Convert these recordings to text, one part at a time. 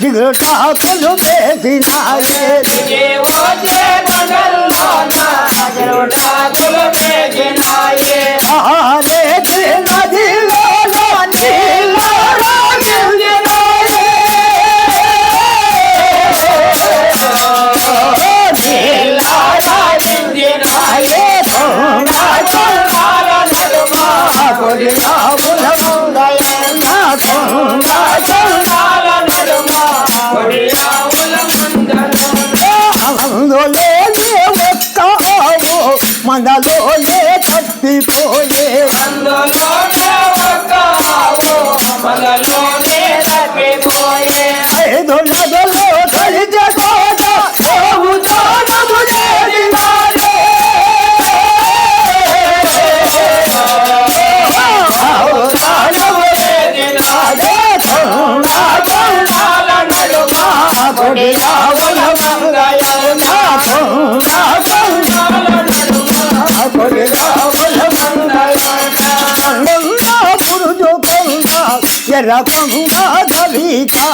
జిగుటాకులు వేసినాయే జిగుటాకులు వేసినాయే జర కొంగ దవికా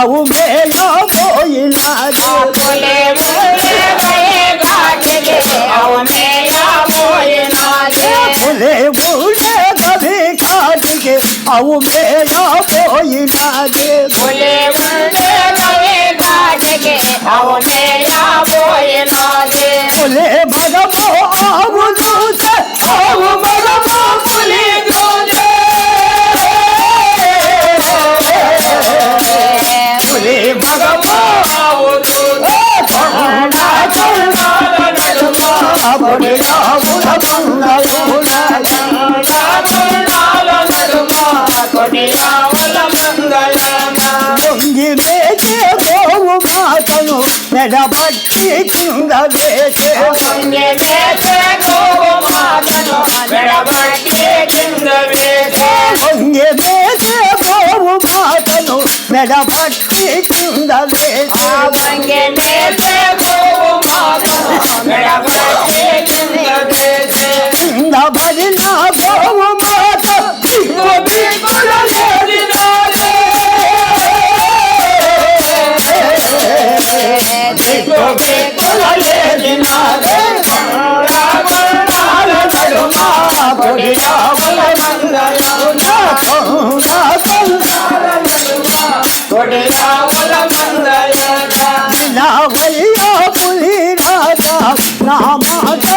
I will be your boy in a day. ఈ కింద లేచే వంగే లేచే పోవు మాటను మెడబట్టి కింద లేచే. వంగే వయ్యా పులి రాజా నా మాత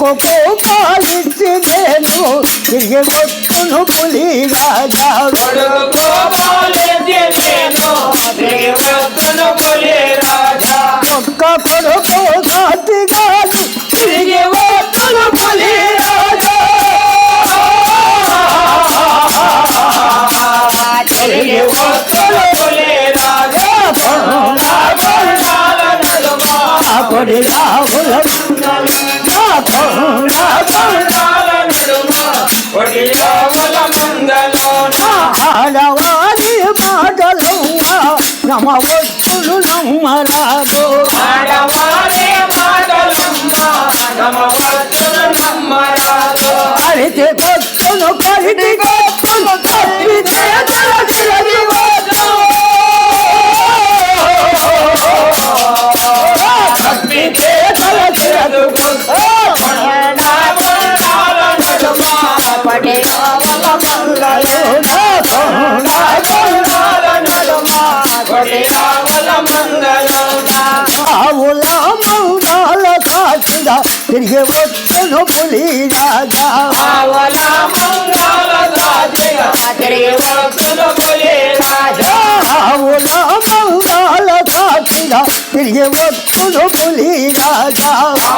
గోపాల్ ఇచ్చి నేను తిరిగి వస్తును పులి రాజా గోపాల్ నేను తిరిగి నమ ఒత్తులు నమ్మరాదు. అరితే కొత్తులు కరిటి ಗಿರ್ಗೆವೊತ್ತನು ಪುಲಿರಾಗ ಅವನ ಮಂಗಳದ ಗಿರ್ಗೆವೊತ್ತನು ಪುಲಿರಾಗ ಅವನ ಮಂಗಳದ ಕಿರ ಗಿರ್ಗೆವೊತ್ತನು ಪುಲಿರಾಗ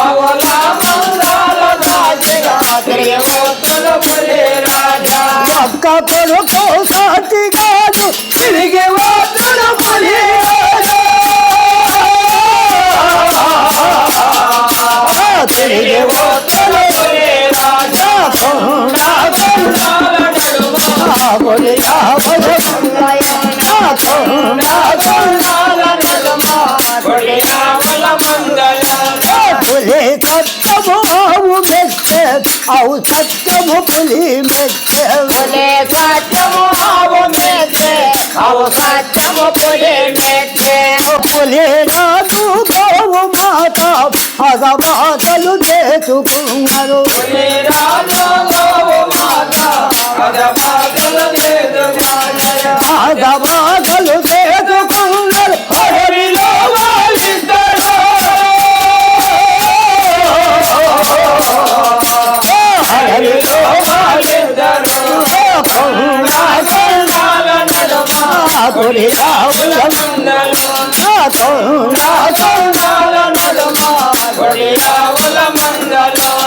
ಅವನ ಮಂಗಳದ ಕಿರ ಗಿರ್ಗೆವೊತ್ತನು ಪುಲಿರಾಗ ಜಪ್ಕ ಕೊರಕೋ ಸಾಟಿಗಾನು ಗಿರ್ಗೆವ మెచ్చే అవు సత్యము పులి మెచ్చే పులి రాదు గోవు మాత పదమాతలు చేసుకున్నారు పదమాతలు కొండా పులి రావుల కొండా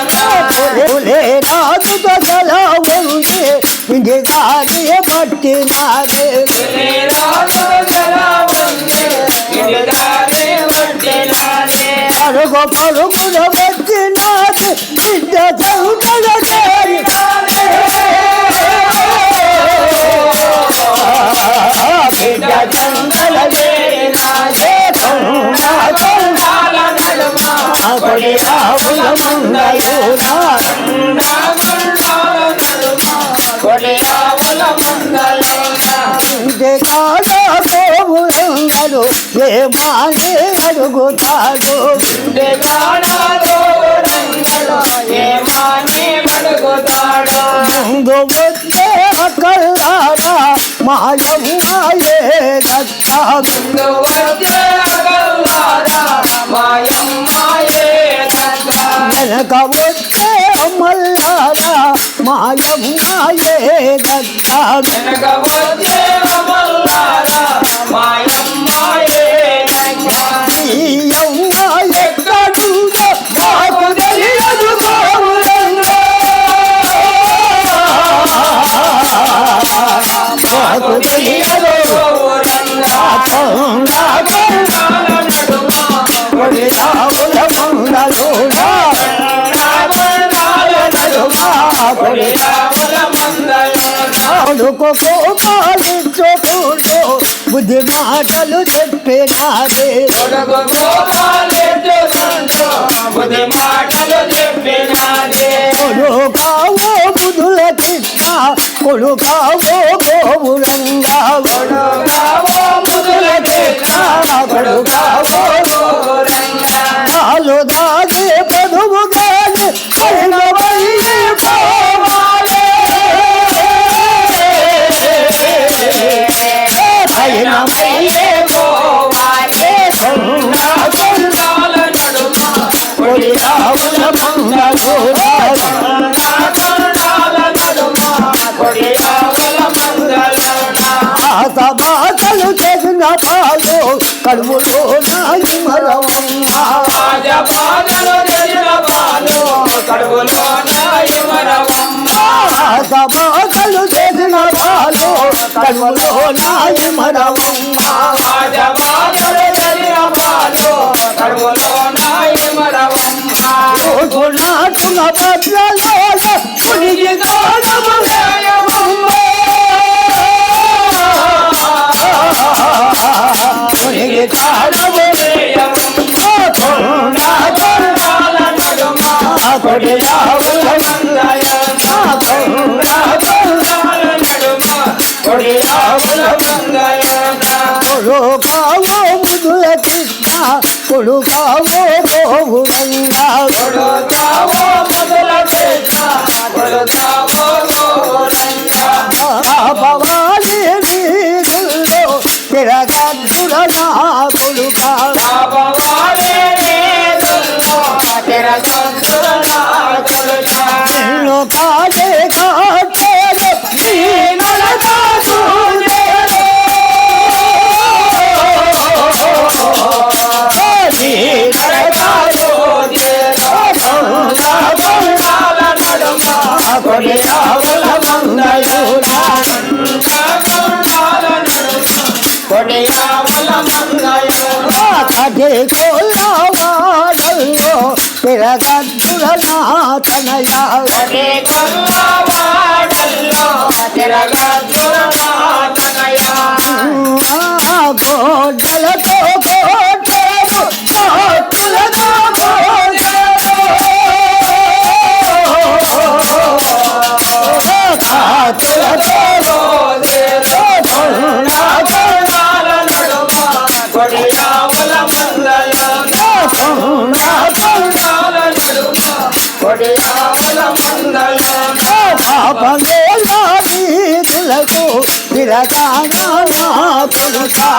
రావుల ఏ మానే అడుగుతాడు ముందు వచ్చే అక్కల్లారా వెనక వచ్చే మల్లారా మాయమ్మాయే దత్తాడు ఈ కొడుకు కోపాలించుకుంటూ బుద్ధి మాటలు చెప్పినాడే బుద్ధి కొడుకావో బుధుల కృష్ణ కొడుకావో గోవులంగా పాలు కడుపులో నాయి మరవమ్మ బాధలు చేసిన పాలు కడుపులో నాయి మరవమ్మ. Kola kola babla lola Kuli git kola babla కొడుకావో గోవురంగా కొడుతావో మొదల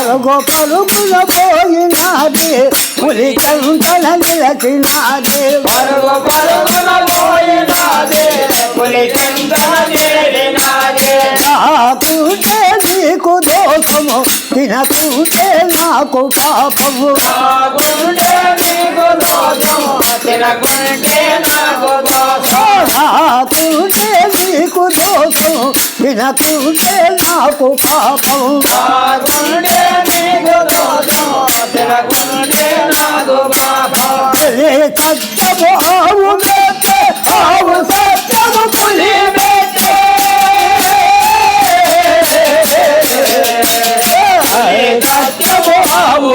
పరుగున పోయినాదే పులి కిందన చేరినాదే నాకుంటే నీకు దోషము తినకుంటే నాకు పాపము. నాకుంటే నీకు దోషము వినకుంటే నాకు పాపం సత్యము ఆవు ఆవు సత్యము పులి సత్యము ఆవు